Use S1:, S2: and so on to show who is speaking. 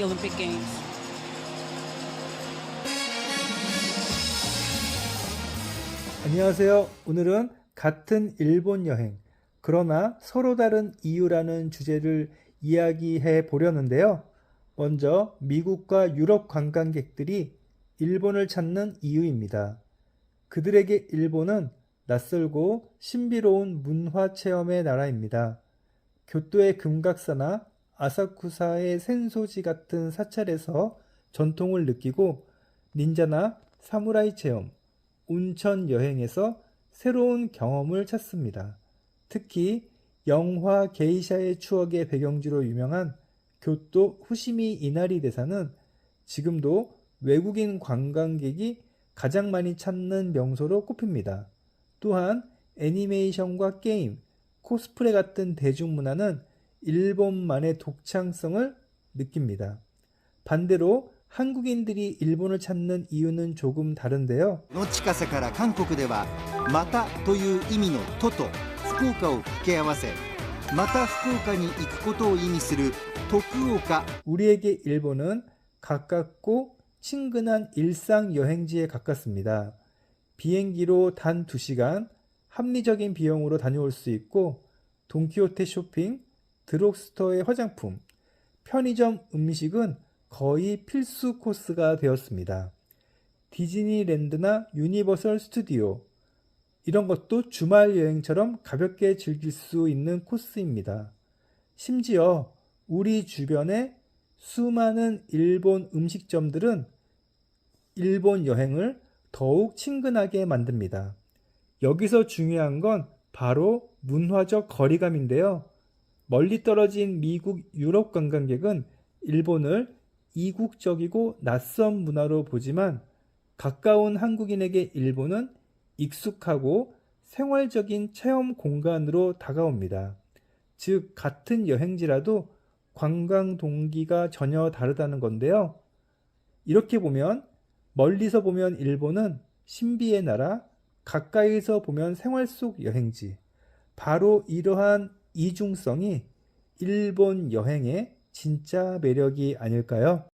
S1: the Olympic Games.
S2: 안녕하세요. 오늘은 같은 일본 여행, 그러나 서로 다른 이유라는 주제를 이야기해 보려는데요. 먼저 미국과 유럽 관광객들이 일본을 찾는 이유입니다. 그들에게 일본은 낯설고 신비로운 문화 체험의 나라입니다. 교토의 금각사나 아사쿠사의 센소지 같은 사찰에서 전통을 느끼고 닌자나 사무라이 체험, 온천 여행에서 새로운 경험을 찾습니다. 특히 영화 게이샤의 추억의 배경지로 유명한 교토 후시미 이나리 대사는 지금도 외국인 관광객이 가장 많이 찾는 명소로 꼽힙니다. 또한 애니메이션과 게임, 코스프레 같은 대중문화는 일본만의 독창성을 느낍니다. 반대로 한국인들이 일본을 찾는 이유는 조금 다른데요.
S3: の近さから韓国では「また」という意味の「と」と福岡を掛け合わせまた福岡に行くことを意味する徳岡
S2: 우리에게 일본은 가깝고 친근한 일상 여행지에 가깝습니다. 비행기로 단 2시간 합리적인 비용으로 다녀올 수 있고 돈키호테 쇼핑, 드록스토어의 화장품, 편의점 음식은 거의 필수 코스가 되었습니다. 디즈니랜드나 유니버설 스튜디오 이런 것도 주말 여행처럼 가볍게 즐길 수 있는 코스입니다. 심지어 우리 주변에 수많은 일본 음식점들은 일본 여행을 더욱 친근하게 만듭니다. 여기서 중요한 건 바로 문화적 거리감인데요. 멀리 떨어진 미국, 유럽 관광객은 일본을 이국적이고 낯선 문화로 보지만 가까운 한국인에게 일본은 익숙하고 생활적인 체험 공간으로 다가옵니다. 즉, 같은 여행지라도 관광 동기가 전혀 다르다는 건데요. 이렇게 보면 멀리서 보면 일본은 신비의 나라, 가까이서 보면 생활 속 여행지. 바로 이러한 이중성이 일본 여행의 진짜 매력이 아닐까요?